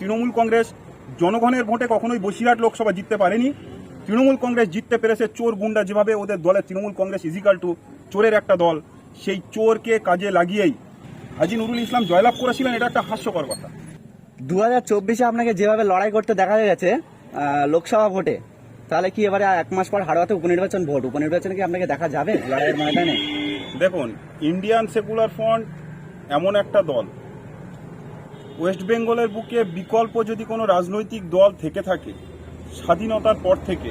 তৃণমূল কংগ্রেস জনগণের ভোটে কখনোই বসিরহাট লোকসভা জিততে পারেনি। তৃণমূল কংগ্রেস জিততে পেরেছে চোর গুন্ডা যেভাবে ওদের দলের তৃণমূল কংগ্রেস ইজিক্যাল টু চোরের একটা দল সেই চোরকে কাজে লাগিয়েই হাজি নুরুল ইসলাম জয়লাভ করেছিলেন এটা একটা হাস্যকর কথা। দু হাজার চব্বিশে আপনাকে যেভাবে লড়াই করতে দেখা গেছে লোকসভা ভোটে তাহলে কি এবারে এক মাস পর হাড়োয়াতে উপনির্বাচন ভোট? উপনির্বাচনে কি আপনাকে দেখা যাবে লড়াইয়ের ময়দানে? দেখুন ইন্ডিয়ান সেকুলার ফ্রন্ট এমন একটা দল ওয়েস্ট বেঙ্গলের বুকে বিকল্প যদি কোনো রাজনৈতিক দল থেকে থাকে, স্বাধীনতার পর থেকে,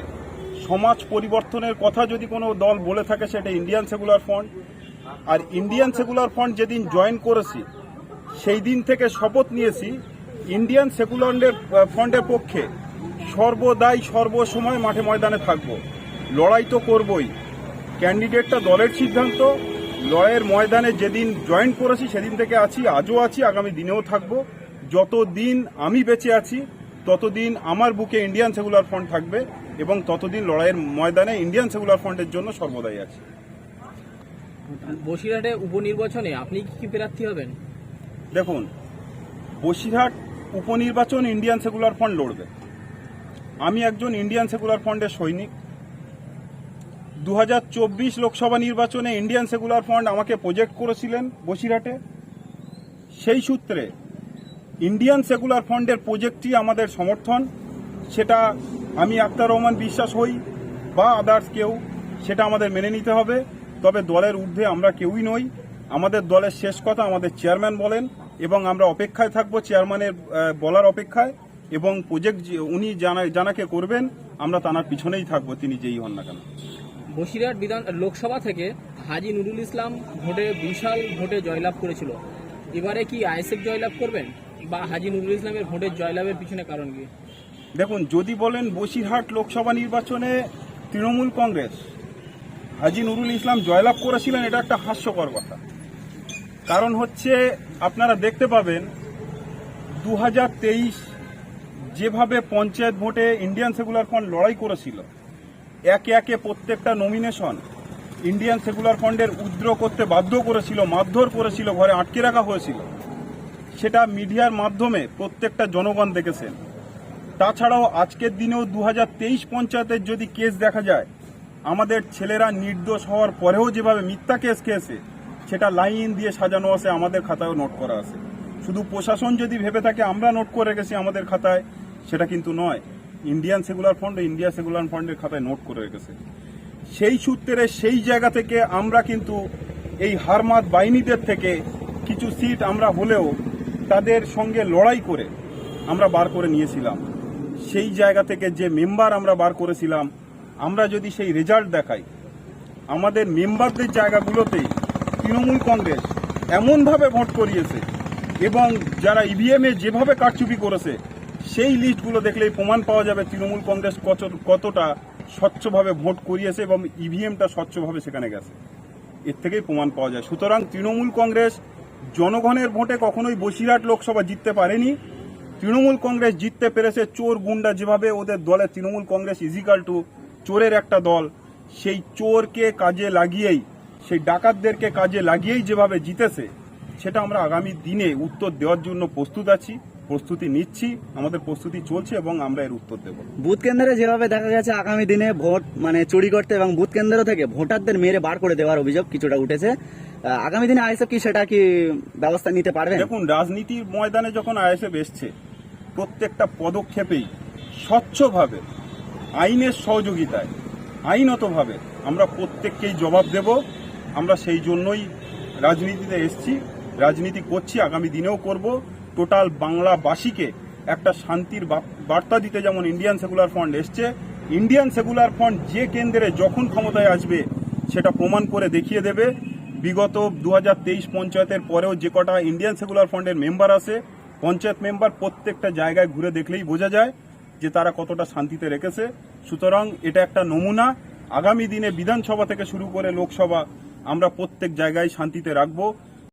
সমাজ পরিবর্তনের কথা যদি কোনো দল বলে থাকে, সেটা ইন্ডিয়ান সেকুলার ফ্রন্ট আর ইন্ডিয়ান সেকুলার ফ্রন্ট যেদিন জয়েন করেছি সেই দিন থেকে শপথ নিয়েছি ইন্ডিয়ান সেকুলারের ফ্রন্টের পক্ষে সর্বদাই সর্বসময় মাঠে ময়দানে থাকব। লড়াই তো করবই। ক্যান্ডিডেটটা দলের সিদ্ধান্ত। লড়াইয়ের ময়দানে যেদিন জয়েন করেছি, সেদিন থেকে আছি, আজও আছি, আগামী দিনেও থাকব। যতদিন আমি বেঁচে আছি ততদিন আমার বুকে ইন্ডিয়ান সেকুলার ফ্রন্ট থাকবে এবং ততদিন লড়াইয়ের ময়দানে ইন্ডিয়ান সেকুলার ফ্রন্টের জন্য সর্বদাই আছে। বসিরহাটে উপনির্বাচনে আপনি কি কি প্রার্থী হবেন? দেখুন বসিরহাট উপনির্বাচন ইন্ডিয়ান সেকুলার ফ্রন্ট লড়বে। আমি একজন ইন্ডিয়ান সেকুলার ফ্রন্টের সৈনিক। দু হাজার চব্বিশ লোকসভা নির্বাচনে ইন্ডিয়ান সেকুলার ফ্রন্ট আমাকে প্রজেক্ট করেছিলেন বসিরহাটে। সেই সূত্রে ইন্ডিয়ান সেকুলার ফ্রন্টের প্রজেক্টই আমাদের সমর্থন। সেটা আমি আক্তার রহমান বিশ্বাস হই বা আদার্স কেউ, সেটা আমাদের মেনে নিতে হবে। তবে দলের ঊর্ধ্বে আমরা কেউই নই। আমাদের দলের শেষ কথা আমাদের চেয়ারম্যান বলেন এবং আমরা অপেক্ষায় থাকব চেয়ারম্যানের বলার অপেক্ষায় এবং প্রজেক্ট উনি জানা, জানাকে করবেন, আমরা তানার পিছনেই থাকব, তিনি যেই হন না কেন। বসিরহাট বিধান, লোকসভা থেকে হাজি নুরুল ইসলাম ভোটে বিশাল ভোটে জয়লাভ করেছিল। এবারে কি আইএসএফ জয়লাভ করবেন? বা হাজি নুরুল ইসলামের ভোটের জয়লাভের পিছনে কারণ কি? দেখুন, যদি বলেন বসিরহাট লোকসভা নির্বাচনে তৃণমূল কংগ্রেস, হাজি নুরুল ইসলাম জয়লাভ করেছিলেন, এটা একটা হাস্যকর কথা। কারণ হচ্ছে, আপনারা দেখতে পাবেন দু হাজার তেইশ যেভাবে পঞ্চায়েত ভোটে ইন্ডিয়ান সেকুলার ফ্রন্ট লড়াই করেছিল, একে একে প্রত্যেকটা নমিনেশন ইন্ডিয়ান সেকুলার ফ্রন্টের উদ্র করতে বাধ্য করেছিল, মারধর করেছিল, ঘরে আটকে রাখা হয়েছিল। সেটা মিডিয়ার মাধ্যমে প্রত্যেকটা জনগণ দেখেছেন তাছাড়াও আজকের দিনেও দু হাজার পঞ্চায়েতের যদি কেস দেখা যায়, আমাদের ছেলেরা নির্দোষ হওয়ার পরেও যেভাবে মিথ্যা কেস খেয়েছে, সেটা লাইন দিয়ে সাজানো আছে, আমাদের খাতায়ও নোট করা আছে। শুধু প্রশাসন যদি ভেবে থাকে, আমরা নোট করে রেখেছি আমাদের খাতায়, সেটা কিন্তু নয়। Indian secular fund India secular ফান্ডের খাতায় নোট করে রেখেছে। সেই সূত্রে সেই জায়গা থেকে আমরা কিন্তু এই হারমাত বাহিনীদের থেকে কিছু সিট আমরা হলেও তাদের সঙ্গে লড়াই করে আমরা বার করে নিয়েছিলাম। সেই জায়গা থেকে যে মেম্বার আমরা বার করেছিলাম, আমরা যদি সেই রেজাল্ট দেখাই, আমাদের মেম্বারদের জায়গাগুলোতেই তৃণমূল কংগ্রেস এমনভাবে ভোট করিয়েছে এবং যারা ইভিএম এ যেভাবে কারচুপি করেছে, সেই লিস্টগুলো দেখলেই প্রমাণ পাওয়া যাবে তৃণমূল কংগ্রেস কতটা স্বচ্ছভাবে ভোট করিয়েছে এবং ইভিএমটা স্বচ্ছভাবে সেখানে গেছে। এর থেকেই প্রমাণ পাওয়া যায়। সুতরাং তৃণমূল কংগ্রেস জনগণের ভোটে কখনোই বসিরহাট লোকসভা জিততে পারেনি। তৃণমূল কংগ্রেস জিততে পেরেছে চোর গুন্ডা যেভাবে ওদের দলে তৃণমূল কংগ্রেস ইজিক্যাল টু চোরের একটা দল। সেই চোরকে কাজে লাগিয়েই, সেই ডাকাতদেরকে কাজে লাগিয়েই যেভাবে জিতেছে, সেটা আমরা আগামী দিনে উত্তর দেওয়ার জন্য প্রস্তুত আছি। প্রস্তুতি নিচ্ছি আমাদের প্রস্তুতি চলছে এবং আমরা এর উত্তর দেব। বুথ কেন্দ্রে যেভাবে দেখা গেছে আগামী দিনে ভোট মানে চুরি করতে এবং বুথ কেন্দ্র থেকে ভোটারদের মেরে বার করে দেওয়ার অভিযোগ কিছুটা উঠেছে। আগামী দিনে আইএসএফ কি সেটা কি ব্যবস্থা নিতে পারবে? দেখুন রাজনীতির ময়দানে যখন আইএসএফ এসছে প্রত্যেকটা পদক্ষেপেই স্বচ্ছভাবে আইনের সহযোগিতায় আইনতভাবে আমরা প্রত্যেককেই জবাব দেব। আমরা সেই জন্যই রাজনীতিতে এসছি রাজনীতি করছি আগামী দিনেও করব। টোটাল বাংলাবাসীকে একটা শান্তির বার্তা দিতে যেমন ইন্ডিয়ান সেকুলার ফ্রন্ট এসছে ইন্ডিয়ান সেকুলার ফ্রন্ট যে কেন্দ্রে যখন ক্ষমতায় আসবে সেটা প্রমাণ করে দেখিয়ে দেবে। বিগত দু পঞ্চায়েতের পরেও যে কটা ইন্ডিয়ান সেকুলার ফ্রন্টের মেম্বার আছে, পঞ্চায়েত মেম্বার প্রত্যেকটা জায়গায় ঘুরে দেখলেই বোঝা যায় যে তারা কতটা শান্তিতে রেখেছে। সুতরাং এটা একটা নমুনা। আগামী দিনে বিধানসভা থেকে শুরু করে লোকসভা আমরা প্রত্যেক জায়গায় শান্তিতে রাখব।